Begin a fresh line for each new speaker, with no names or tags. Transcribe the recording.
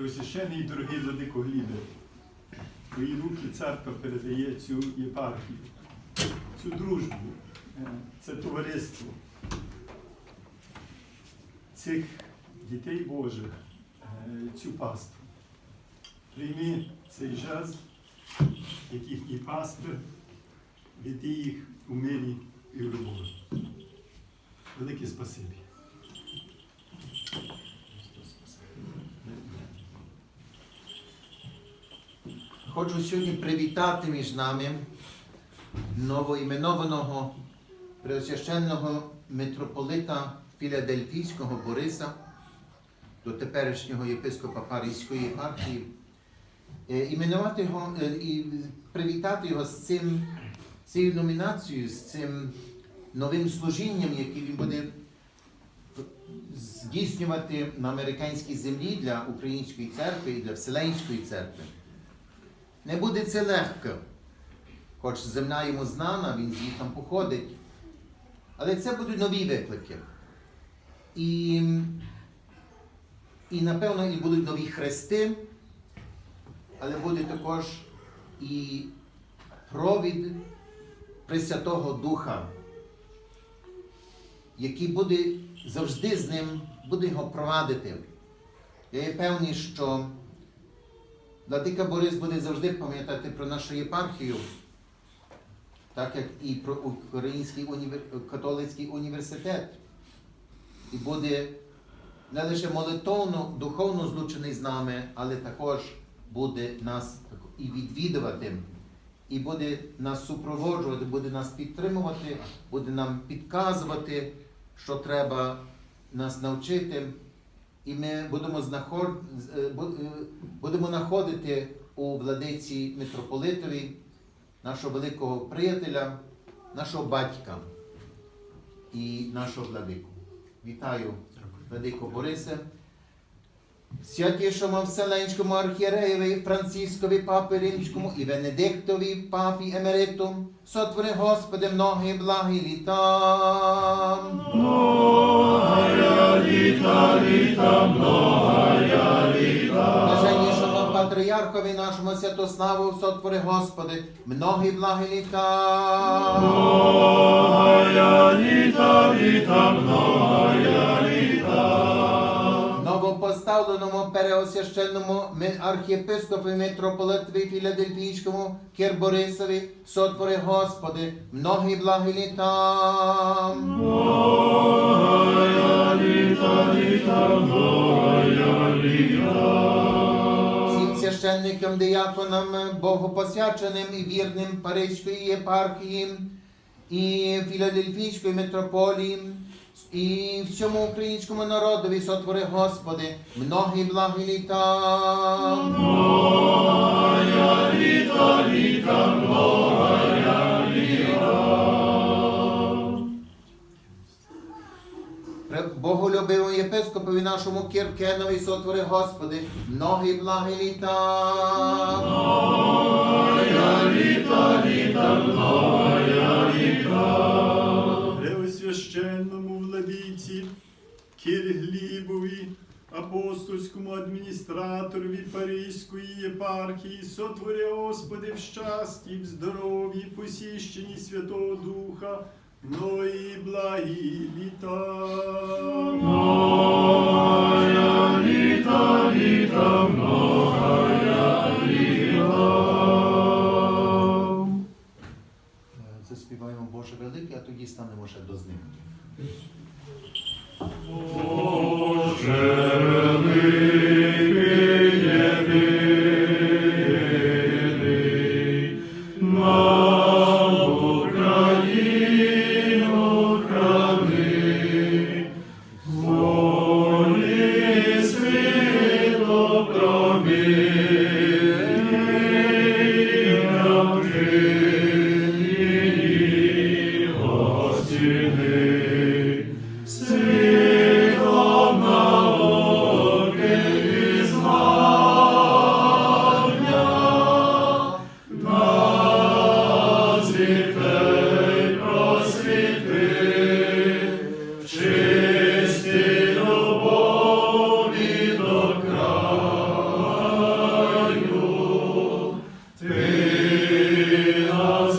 Преосвящений і дорогий владико Глібе, твої руки церква передає цю єпархію, цю дружбу, е, це товариство цих дітей Божих, е, цю пасту. Прийми цей жест, як їхній пастир, веди їх у мирі і в любові. Велике спасибі.
Хочу сьогодні привітати між нами новоіменованого преосвященного митрополита Філадельфійського Бориса, до теперішнього єпископа Паризької єпархії, Е, іменувати його е, і привітати його з цим, цією номінацією, з цим новим служінням, яке він буде здійснювати на американській землі для української церкви і для Вселенської церкви. Не буде це легко, хоч земля йому знана, він звідтам походить. Але це будуть нові виклики. І, і напевно, і будуть нові хрести, але буде також і провід Пресвятого Духа, який буде завжди з ним, буде його провадити. Я є певний, що Владика Борис буде завжди пам'ятати про нашу єпархію, так як і про Український універ... католицький університет. І буде не лише молитовно, духовно злучений з нами, але також буде нас і відвідувати, і буде нас супроводжувати, буде нас підтримувати, буде нам підказувати, що треба нас навчити. І ми будемо знаход... е, е, будемо знаходити у владиці митрополитові нашого великого приятеля, нашого батька і нашого владику. Вітаю, владико Борисе. Святішому Вселенському архієреєві Францискові Папі Римському і Венедиктові Папі Емериту, сотвори Господи многі благі літа. Патріархові нашому Святославу, сотвори Господи, многі благі літа. Новопоставленому переосвященному ми- архієпископі митрополитові Філадельфійському Кир Борисові, сотвори Господи, многі благі літа. всім священникам, дияконам, богопосвяченим і вірним Паризької єпархії і Філадельфійської митрополії, і всьому українському народові сотвори Господи, многі благі літа. Пре- Боголюбивому єпископові нашому Кіркенові сотвори Господи, многі благі літа.
Преосвященному владиці Кирглібові, апостольському адміністраторові Паризької єпархії, сотвори Господи в щасті, в здоров'ї, посіщенні Святого Духа, благі літа.
Заспіваємо Боже велике, а тоді станемо ще до знімки.
Сина